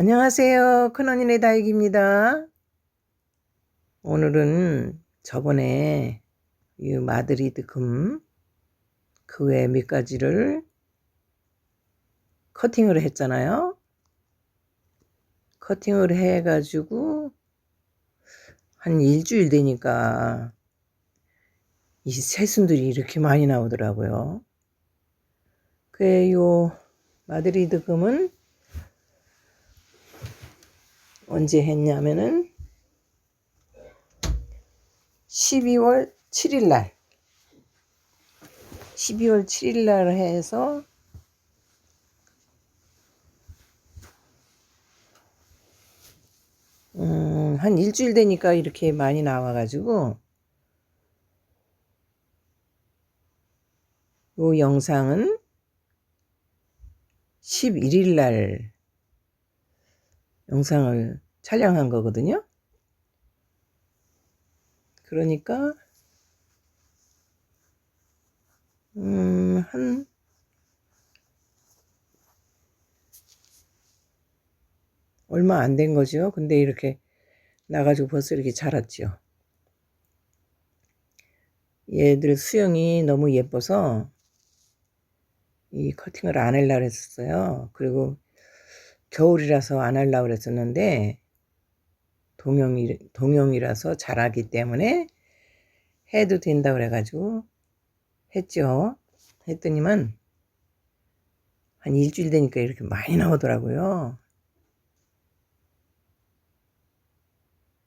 안녕하세요. 큰언니네 다육입니다. 오늘은 저번에 이 마드리드 금, 그 외 몇 가지를 커팅을 했잖아요. 커팅을 해가지고 한 일주일 되니까 이 새순들이 이렇게 많이 나오더라고요. 그요 마드리드 금은 언제 했냐면은 12월 7일 날. 12월 7일 날 해서 음, 한 일주일 되니까 이렇게 많이 나와가지고 요 영상은 11일 날 영상을 촬영한 거거든요. 그러니까 음, 한 얼마 안 된 거죠. 근데 이렇게 나가지고 벌써 이렇게 자랐죠. 얘들 수영이 너무 예뻐서 이 커팅을 안 하려고 했었어요. 그리고 겨울이라서 안 하려고 그랬었는데 동영이, 동영이라서 자라기 때문에 해도 된다 그래가지고 했죠. 했더니만 한 일주일 되니까 이렇게 많이 나오더라고요.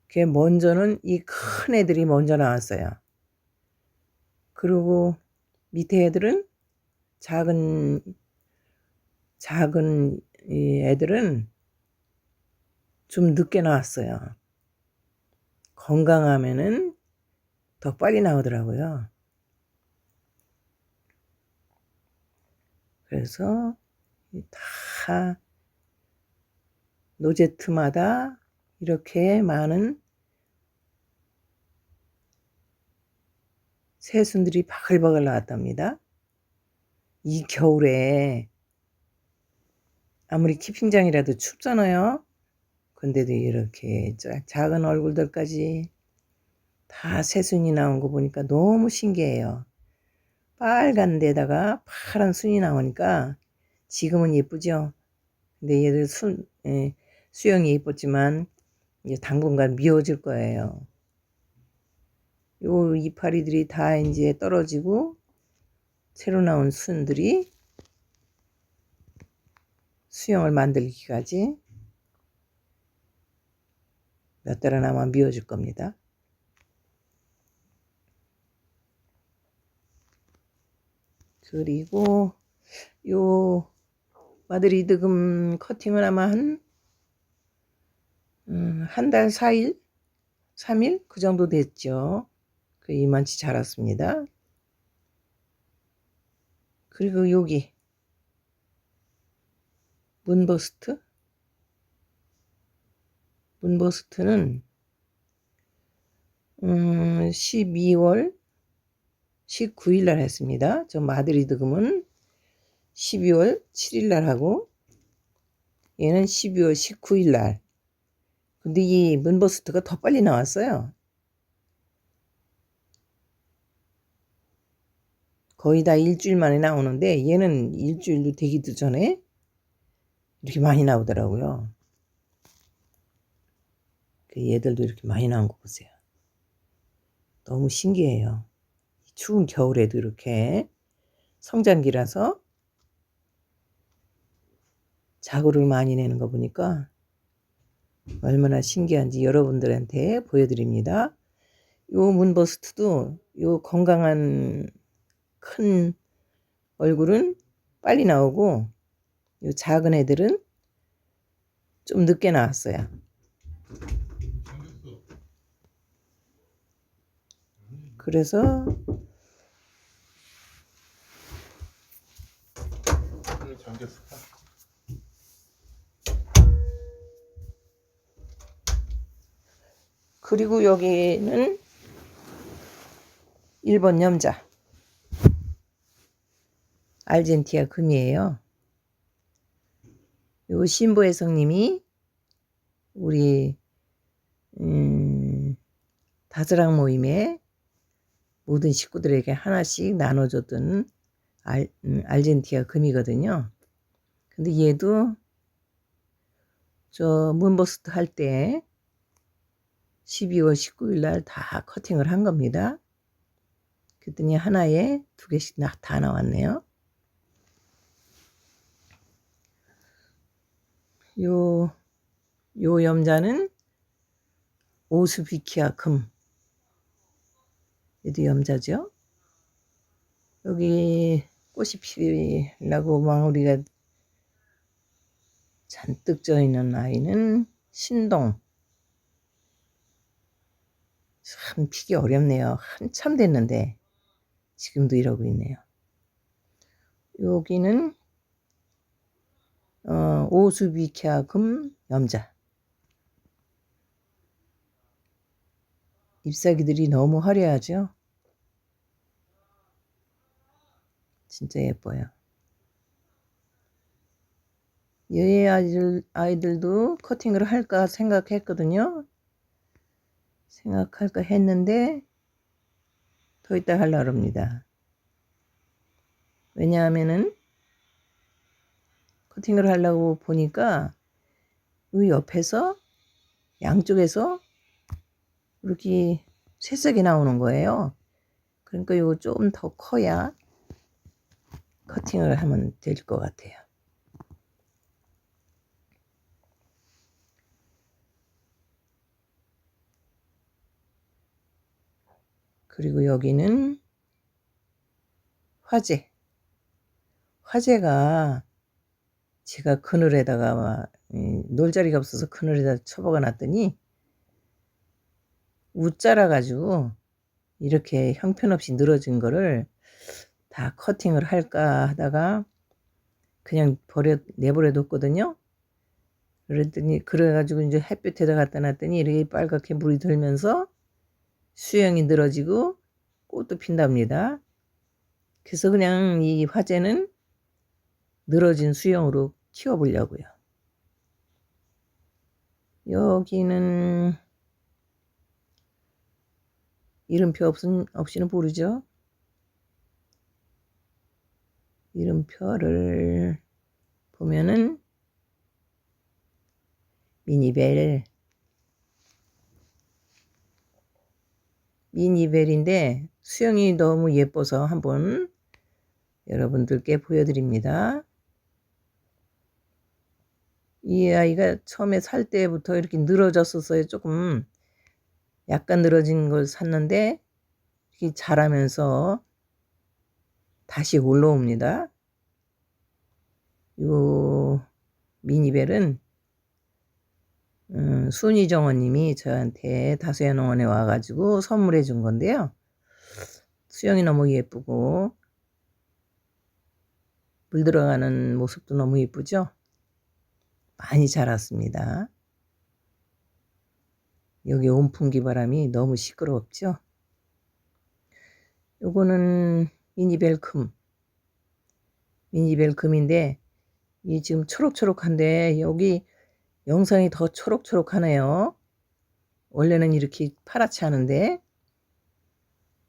그 먼저는 이 큰 애들이 먼저 나왔어요. 그리고 밑에 애들은 작은 작은 이 애들은 좀 늦게 나왔어요. 건강하면은 더 빨리 나오더라고요. 그래서 다 노제트마다 이렇게 많은 새순들이 바글바글 나왔답니다. 이 겨울에 아무리 키핑장이라도 춥잖아요. 근데도 이렇게 작은 얼굴들까지 다 새순이 나온 거 보니까 너무 신기해요. 빨간 데다가 파란 순이 나오니까 지금은 예쁘죠? 근데 얘들 순, 예, 수영이 예뻤지만 이제 당분간 미워질 거예요. 요 이파리들이 다 이제 떨어지고 새로 나온 순들이 수영을 만들기까지 몇 달은 아마 미워질 겁니다. 그리고 요 마드리드금 커팅은 아마 한, 음, 한 달 4일? 3일? 그 정도 됐죠. 그 이만치 자랐습니다. 그리고 여기 문버스트 문버스트는 음, 12월 19일 날 했습니다. 저 마드리드 금은 12월 7일 날 하고 얘는 12월 19일 날. 근데 이 문버스트가 더 빨리 나왔어요. 거의 다 일주일 만에 나오는데 얘는 일주일도 되기도 전에 이렇게 많이 나오더라고요. 그 얘들도 이렇게 많이 나온 거 보세요. 너무 신기해요. 추운 겨울에도 이렇게 성장기라서 자구를 많이 내는 거 보니까 얼마나 신기한지 여러분들한테 보여드립니다. 요 문버스트도 요 건강한 큰 얼굴은 빨리 나오고 요 작은 애들은 좀 늦게 나왔어요. 그래서? 그리고 여기는 일본 염자 알젠티아 금이에요. 요 신보의 성님이 우리 음, 다스락 모임에 모든 식구들에게 하나씩 나눠줬던 알, 음, 알젠티아 금이거든요. 근데 얘도 저 문버스트 할 때 12월 19일 날 다 커팅을 한 겁니다. 그랬더니 하나에 두 개씩 나- 다 나왔네요. 요, 요 염자는 오스비키아 금. 얘도 염자죠. 여기 꽃이 피려고 막 우리가 잔뜩 져 있는 아이는 신동. 참 피기 어렵네요. 한참 됐는데 지금도 이러고 있네요. 여기는 어, 오수비키아 금 염자. 잎사귀들이 너무 화려하죠? 진짜 예뻐요. 얘 아이들, 아이들도 커팅을 할까 생각했거든요. 생각할까 했는데, 더 이따 하려고 합니다. 왜냐하면은, 커팅을 하려고 보니까, 이 옆에서, 양쪽에서, 이렇게 새싹이 나오는 거예요. 그러니까 이거 좀 더 커야 커팅을 하면 될 것 같아요. 그리고 여기는 화재. 화재가 제가 그늘에다가 놀자리가 없어서 그늘에다 처박아 놨더니 웃자라 가지고 이렇게 형편없이 늘어진 거를 다 커팅을 할까 하다가 그냥 버려 내버려 뒀거든요. 그랬더니 그래가지고 이제 햇볕에다 갖다 놨더니 이렇게 빨갛게 물이 들면서 수영이 늘어지고 꽃도 핀답니다. 그래서 그냥 이 화재는 늘어진 수영으로 키워보려고요. 여기는 이름표 없, 없이는 모르죠. 이름표를 보면은 미니벨 미니벨인데 수영이 너무 예뻐서 한번 여러분들께 보여드립니다. 이 아이가 처음에 살 때부터 이렇게 늘어졌었어요. 조금 약간 늘어진 걸 샀는데 이렇게 자라면서 다시 올라옵니다. 요 미니벨은 음, 순이 정원님이 저한테 다수야 농원에 와가지고 선물해 준 건데요. 수영이 너무 예쁘고 물 들어가는 모습도 너무 예쁘죠? 많이 자랐습니다. 여기 온풍기 바람이 너무 시끄럽죠? 요거는 미니벨금. 미니벨금인데, 이 지금 초록초록한데, 여기 영상이 더 초록초록하네요. 원래는 이렇게 파랗지 않은데,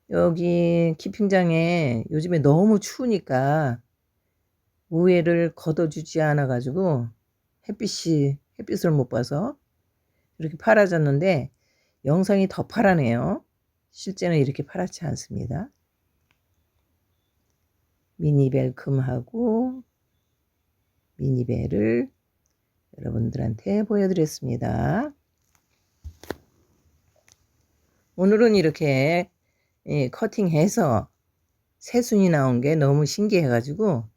여기 키핑장에 요즘에 너무 추우니까 우회를 걷어주지 않아가지고 햇빛이, 햇빛을 못 봐서 이렇게 파라졌는데 영상이 더 파라네요. 실제는 이렇게 파랗지 않습니다. 미니벨 금하고 미니벨을 여러분들한테 보여드렸습니다. 오늘은 이렇게 예, 커팅해서 새순이 나온 게 너무 신기해가지고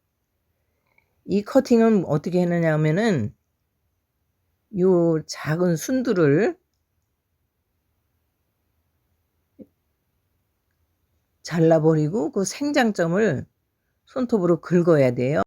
이 커팅은 어떻게 했느냐 하면은 요 작은 순두를 잘라버리고 그 생장점을 손톱으로 긁어야 돼요.